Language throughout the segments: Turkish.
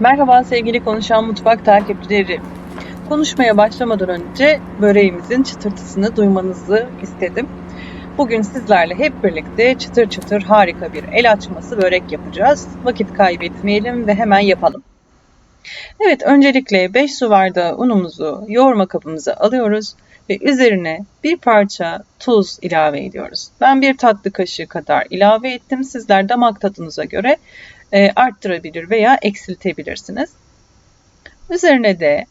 Merhaba sevgili Konuşan Mutfak takipçileri. Konuşmaya başlamadan önce böreğimizin çıtırtısını duymanızı istedim. Bugün sizlerle hep birlikte çıtır çıtır harika bir el açması börek yapacağız. Vakit kaybetmeyelim ve hemen yapalım. Evet öncelikle 5 su bardağı unumuzu yoğurma kabımıza alıyoruz ve üzerine bir parça tuz ilave ediyoruz. Ben bir tatlı kaşığı kadar ilave ettim. Sizler damak tadınıza göre e, arttırabilir veya eksiltebilirsiniz. Üzerine de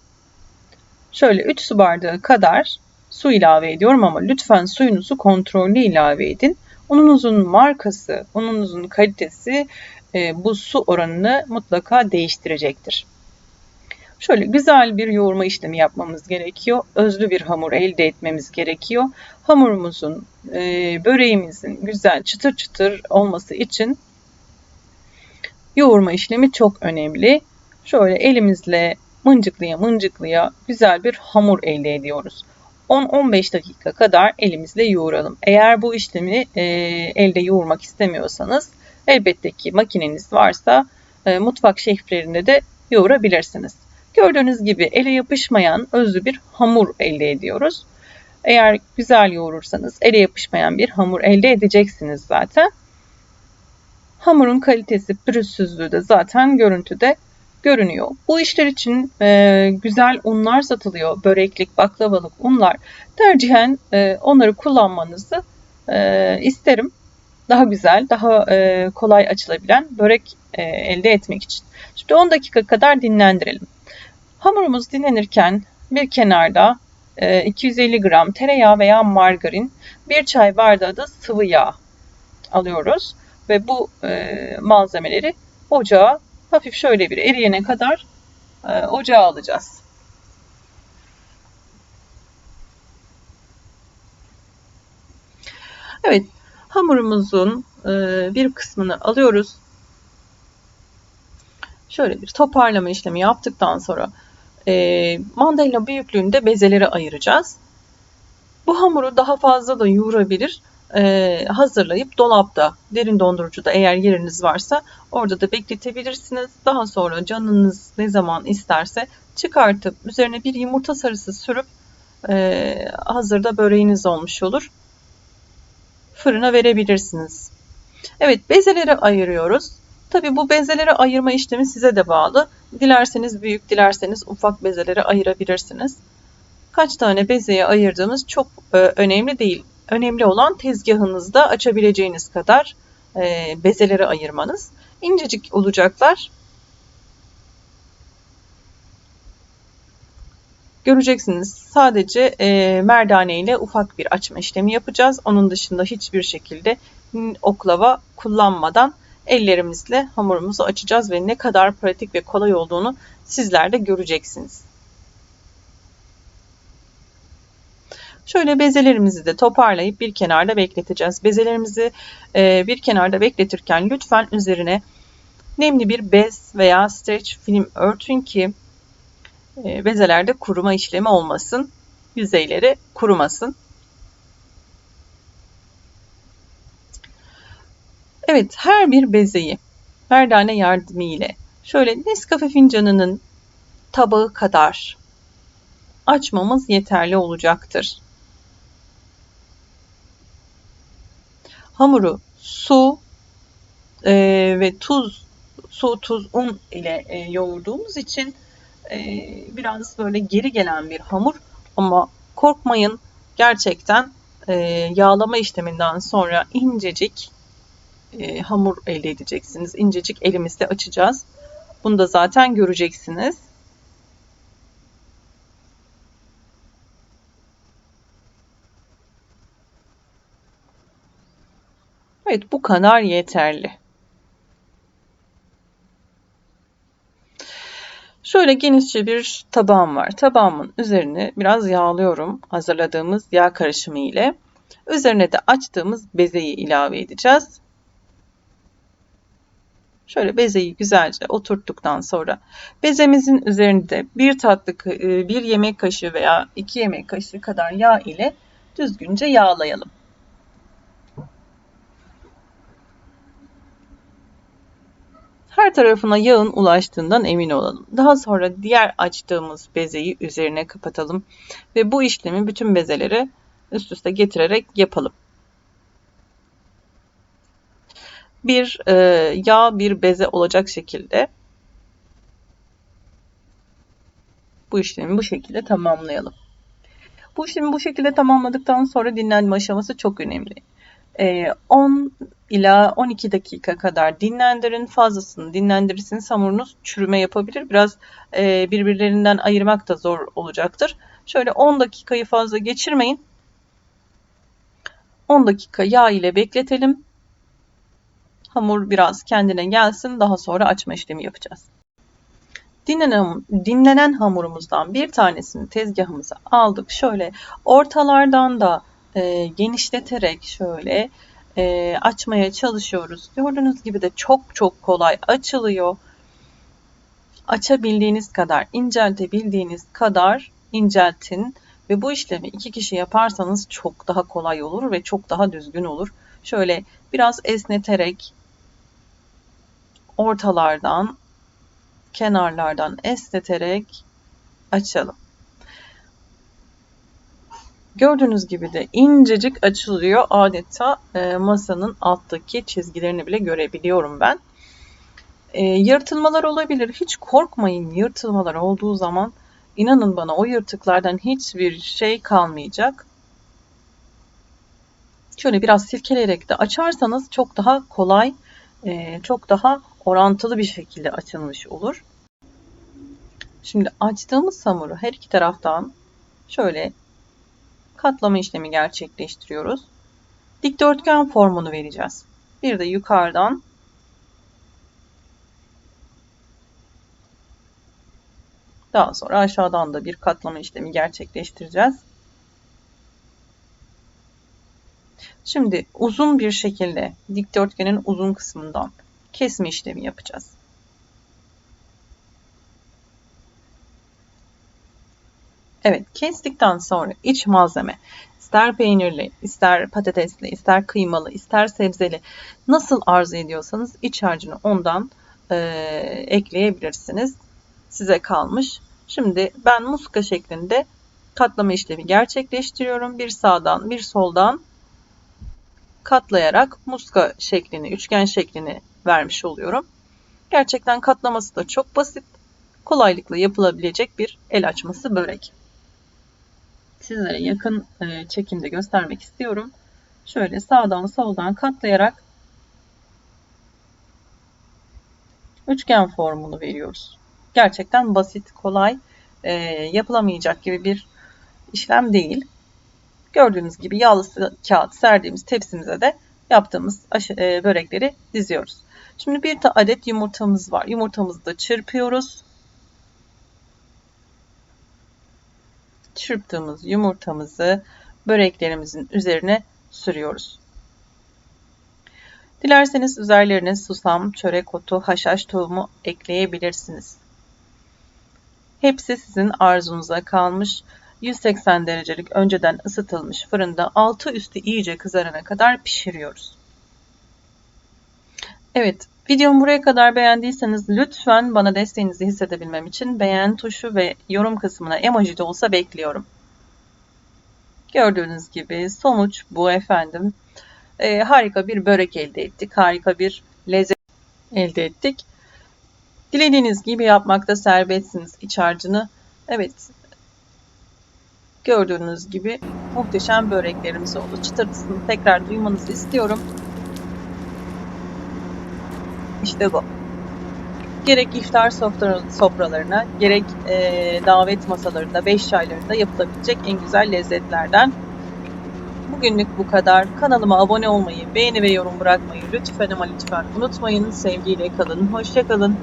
şöyle 3 su bardağı kadar su ilave ediyorum ama lütfen suyunuzu kontrollü ilave edin. Ununuzun markası, ununuzun kalitesi e, bu su oranını mutlaka değiştirecektir. Şöyle güzel bir yoğurma işlemi yapmamız gerekiyor. Özlü bir hamur elde etmemiz gerekiyor. Hamurumuzun, e, böreğimizin güzel çıtır çıtır olması için yoğurma işlemi çok önemli. Şöyle elimizle mıncıklıya mıncıklıya güzel bir hamur elde ediyoruz. 10-15 dakika kadar elimizle yoğuralım. Eğer bu işlemi e, elde yoğurmak istemiyorsanız elbette ki makineniz varsa e, mutfak şeflerinde de yoğurabilirsiniz. Gördüğünüz gibi ele yapışmayan özlü bir hamur elde ediyoruz. Eğer güzel yoğurursanız ele yapışmayan bir hamur elde edeceksiniz zaten. Hamurun kalitesi, pürüzsüzlüğü de zaten görüntüde görünüyor. Bu işler için e, güzel unlar satılıyor. Böreklik, baklavalık unlar. Tercihen e, onları kullanmanızı e, isterim. Daha güzel, daha e, kolay açılabilen börek e, elde etmek için. Şimdi 10 dakika kadar dinlendirelim. Hamurumuz dinlenirken bir kenarda e, 250 gram tereyağı veya margarin, bir çay bardağı da sıvı yağ alıyoruz ve bu e, malzemeleri ocağa hafif şöyle bir eriyene kadar e, ocağa alacağız. Evet, hamurumuzun e, bir kısmını alıyoruz. Şöyle bir toparlama işlemi yaptıktan sonra e, mandalina büyüklüğünde bezelere ayıracağız. Bu hamuru daha fazla da yoğurabilir e, hazırlayıp dolapta, derin dondurucuda eğer yeriniz varsa orada da bekletebilirsiniz. Daha sonra canınız ne zaman isterse çıkartıp üzerine bir yumurta sarısı sürüp e, hazırda böreğiniz olmuş olur. Fırına verebilirsiniz. Evet bezeleri ayırıyoruz. Tabi bu bezeleri ayırma işlemi size de bağlı. Dilerseniz büyük, dilerseniz ufak bezeleri ayırabilirsiniz. Kaç tane bezeye ayırdığımız çok e, önemli değil Önemli olan tezgahınızda açabileceğiniz kadar e, bezeleri ayırmanız. İncecik olacaklar. Göreceksiniz sadece e, merdane ile ufak bir açma işlemi yapacağız. Onun dışında hiçbir şekilde oklava kullanmadan ellerimizle hamurumuzu açacağız ve ne kadar pratik ve kolay olduğunu sizler de göreceksiniz. Şöyle bezelerimizi de toparlayıp bir kenarda bekleteceğiz. Bezelerimizi e, bir kenarda bekletirken lütfen üzerine nemli bir bez veya streç film örtün ki e, bezelerde kuruma işlemi olmasın. Yüzeyleri kurumasın. Evet her bir bezeyi merdane yardımı ile şöyle Nescafe fincanının tabağı kadar açmamız yeterli olacaktır. hamuru su e, ve tuz, su, tuz, un ile e, yoğurduğumuz için e, biraz böyle geri gelen bir hamur ama korkmayın gerçekten e, yağlama işleminden sonra incecik e, hamur elde edeceksiniz. İncecik elimizde açacağız. Bunu da zaten göreceksiniz. Evet bu kadar yeterli. Şöyle genişçe bir tabağım var. Tabağımın üzerine biraz yağlıyorum hazırladığımız yağ karışımı ile. Üzerine de açtığımız bezeyi ilave edeceğiz. Şöyle bezeyi güzelce oturttuktan sonra bezemizin üzerinde bir tatlı e, bir yemek kaşığı veya iki yemek kaşığı kadar yağ ile düzgünce yağlayalım. Her tarafına yağın ulaştığından emin olalım. Daha sonra diğer açtığımız bezeyi üzerine kapatalım ve bu işlemi bütün bezeleri üst üste getirerek yapalım. Bir e, yağ bir beze olacak şekilde bu işlemi bu şekilde tamamlayalım. Bu işlemi bu şekilde tamamladıktan sonra dinlenme aşaması çok önemli. 10 ila 12 dakika kadar dinlendirin. Fazlasını dinlendirirseniz hamurunuz çürüme yapabilir. Biraz e, birbirlerinden ayırmak da zor olacaktır. Şöyle 10 dakikayı fazla geçirmeyin. 10 dakika yağ ile bekletelim. Hamur biraz kendine gelsin. Daha sonra açma işlemi yapacağız. Dinlenen, dinlenen hamurumuzdan bir tanesini tezgahımıza aldık. Şöyle ortalardan da e, genişleterek şöyle e, açmaya çalışıyoruz. Gördüğünüz gibi de çok çok kolay açılıyor. Açabildiğiniz kadar, inceltebildiğiniz kadar inceltin ve bu işlemi iki kişi yaparsanız çok daha kolay olur ve çok daha düzgün olur. Şöyle biraz esneterek ortalardan, kenarlardan esneterek açalım. Gördüğünüz gibi de incecik açılıyor. Adeta e, masanın alttaki çizgilerini bile görebiliyorum ben. E, yırtılmalar olabilir. Hiç korkmayın yırtılmalar olduğu zaman. inanın bana o yırtıklardan hiçbir şey kalmayacak. Şöyle biraz silkeleyerek de açarsanız çok daha kolay, e, çok daha orantılı bir şekilde açılmış olur. Şimdi açtığımız hamuru her iki taraftan şöyle katlama işlemi gerçekleştiriyoruz. Dikdörtgen formunu vereceğiz. Bir de yukarıdan daha sonra aşağıdan da bir katlama işlemi gerçekleştireceğiz. Şimdi uzun bir şekilde dikdörtgenin uzun kısmından kesme işlemi yapacağız. Evet, kestikten sonra iç malzeme ister peynirli, ister patatesli, ister kıymalı, ister sebzeli nasıl arzu ediyorsanız iç harcını ondan e, ekleyebilirsiniz. Size kalmış. Şimdi ben muska şeklinde katlama işlemi gerçekleştiriyorum. Bir sağdan bir soldan katlayarak muska şeklini, üçgen şeklini vermiş oluyorum. Gerçekten katlaması da çok basit, kolaylıkla yapılabilecek bir el açması börek sizlere yakın e, çekimde göstermek istiyorum. Şöyle sağdan soldan katlayarak üçgen formunu veriyoruz. Gerçekten basit, kolay, e, yapılamayacak gibi bir işlem değil. Gördüğünüz gibi yağlı kağıt serdiğimiz tepsimize de yaptığımız e, börekleri diziyoruz. Şimdi bir adet yumurtamız var. Yumurtamızı da çırpıyoruz. çırptığımız yumurtamızı böreklerimizin üzerine sürüyoruz. Dilerseniz üzerlerine susam, çörek otu, haşhaş tohumu ekleyebilirsiniz. Hepsi sizin arzunuza kalmış. 180 derecelik önceden ısıtılmış fırında altı üstü iyice kızarana kadar pişiriyoruz. Evet, videomu buraya kadar beğendiyseniz lütfen bana desteğinizi hissedebilmem için beğen tuşu ve yorum kısmına emoji de olsa bekliyorum. Gördüğünüz gibi sonuç bu efendim. Ee, harika bir börek elde ettik. Harika bir lezzet elde ettik. Dilediğiniz gibi yapmakta serbestsiniz iç harcını. Evet. Gördüğünüz gibi muhteşem böreklerimiz oldu. Çıtırtısını tekrar duymanızı istiyorum. İşte bu. Gerek iftar sofralarına, gerek e, davet masalarında, beş çaylarında yapılabilecek en güzel lezzetlerden. Bugünlük bu kadar. Kanalıma abone olmayı, beğeni ve yorum bırakmayı lütfen ama lütfen unutmayın. Sevgiyle kalın, hoşça kalın.